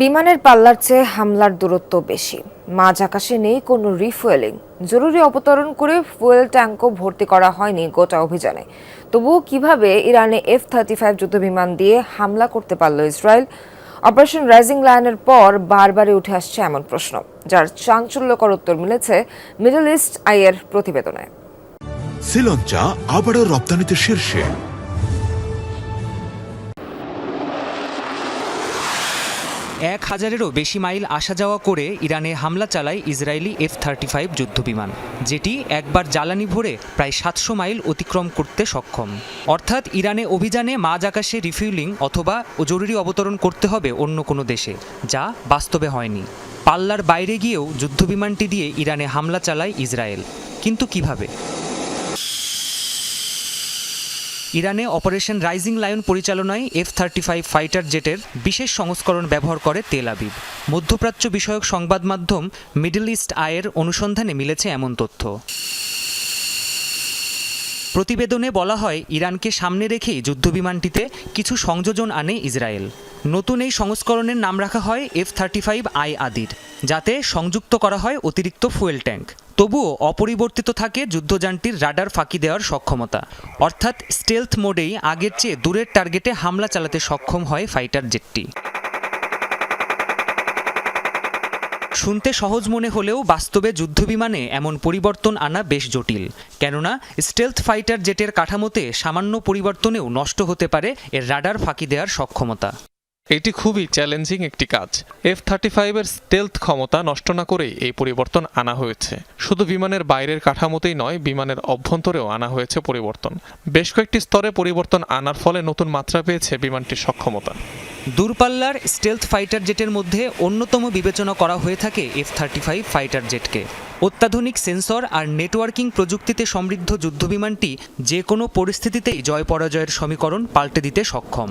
বিমানের পাল্লার চেয়ে হামলার দূরত্ব বেশি। মাঝ আকাশে নেই কোনো রিফুয়েলিং। জরুরি অবতরণ করে ফুয়েল ট্যাঙ্কও ভর্তি করা হয়নি গোটা অভিযানে। তবুও কীভাবে ইরানে এফ থার্টি ফাইভ যুদ্ধবিমান দিয়ে হামলা করতে পারল ইসরায়েল? অপারেশন রাইজিং লায়নের পর বারবারই উঠে আসছে এমন প্রশ্ন, যার চাঞ্চল্যকর উত্তর মিলেছে মিডল ইস্ট আইয়ের প্রতিবেদনে। শ্রীলঞ্চা আবারও রপ্তানিতে শীর্ষে। এক হাজারেরও বেশি মাইল আসা যাওয়া করে ইরানে হামলা চালায় ইসরায়েলি এফ থার্টি ফাইভ যুদ্ধবিমান, যেটি একবার জ্বালানি ভরে প্রায় সাতশো মাইল অতিক্রম করতে সক্ষম। অর্থাৎ ইরানে অভিযানে মাঝ আকাশে রিফিউলিং অথবা জরুরি অবতরণ করতে হবে অন্য কোনো দেশে, যা বাস্তবে হয়নি। পাল্লার বাইরে গিয়েও যুদ্ধবিমানটি দিয়ে ইরানে হামলা চালায় ইসরায়েল। কিন্তু কীভাবে? ইরানে অপারেশন রাইজিং লায়ন পরিচালনায় এফ থার্টি ফাইভ ফাইটার জেটের বিশেষ সংস্করণ ব্যবহার করে তেল আবিব। মধ্যপ্রাচ্য বিষয়ক সংবাদ মাধ্যম মিডল ইস্ট আয়ের অনুসন্ধানে মিলেছে এমন তথ্য। প্রতিবেদনে বলা হয়, ইরানকে সামনে রেখেই যুদ্ধবিমানটিতে কিছু সংযোজন আনে ইসরায়েল। নতুন এই সংস্করণের নাম রাখা হয় এফ থার্টি ফাইভ আই আদির, যাতে সংযুক্ত করা হয় অতিরিক্ত ফুয়েল ট্যাঙ্ক। তবুও অপরিবর্তিত থাকে যুদ্ধযানটির রাডার ফাঁকি দেওয়ার সক্ষমতা। অর্থাৎ স্টেলথ মোডেই আগের চেয়ে দূরের টার্গেটে হামলা চালাতে সক্ষম হয় ফাইটার জেটটি শুনতে সহজ মনে হলেও বাস্তবে যুদ্ধবিমানে এমন পরিবর্তন আনা বেশ জটিল। কেননা স্টেলথ ফাইটার জেটের কাঠামোতে সামান্য পরিবর্তনেও নষ্ট হতে পারে এর রাডার ফাঁকি দেওয়ার সক্ষমতা। এটি খুবই চ্যালেঞ্জিং একটি কাজ। এফ থার্টি ফাইভের স্টেলথ ক্ষমতা নষ্ট না করেই এই পরিবর্তন আনা হয়েছে। শুধু বিমানের বাইরের কাঠামোতেই নয়, বিমানের অভ্যন্তরেও আনা হয়েছে পরিবর্তন। বেশ কয়েকটি স্তরে পরিবর্তন আনার ফলে নতুন মাত্রা পেয়েছে বিমানটির সক্ষমতা। দূরপাল্লার স্টেলথ ফাইটার জেটের মধ্যে অন্যতম বিবেচনা করা হয়ে থাকে এফ থার্টি ফাইভ ফাইটার জেটকে অত্যাধুনিক সেন্সর আর নেটওয়ার্কিং প্রযুক্তিতে সমৃদ্ধ যুদ্ধবিমানটি যে কোনো পরিস্থিতিতেই জয় পরাজয়ের সমীকরণ পাল্টে দিতে সক্ষম।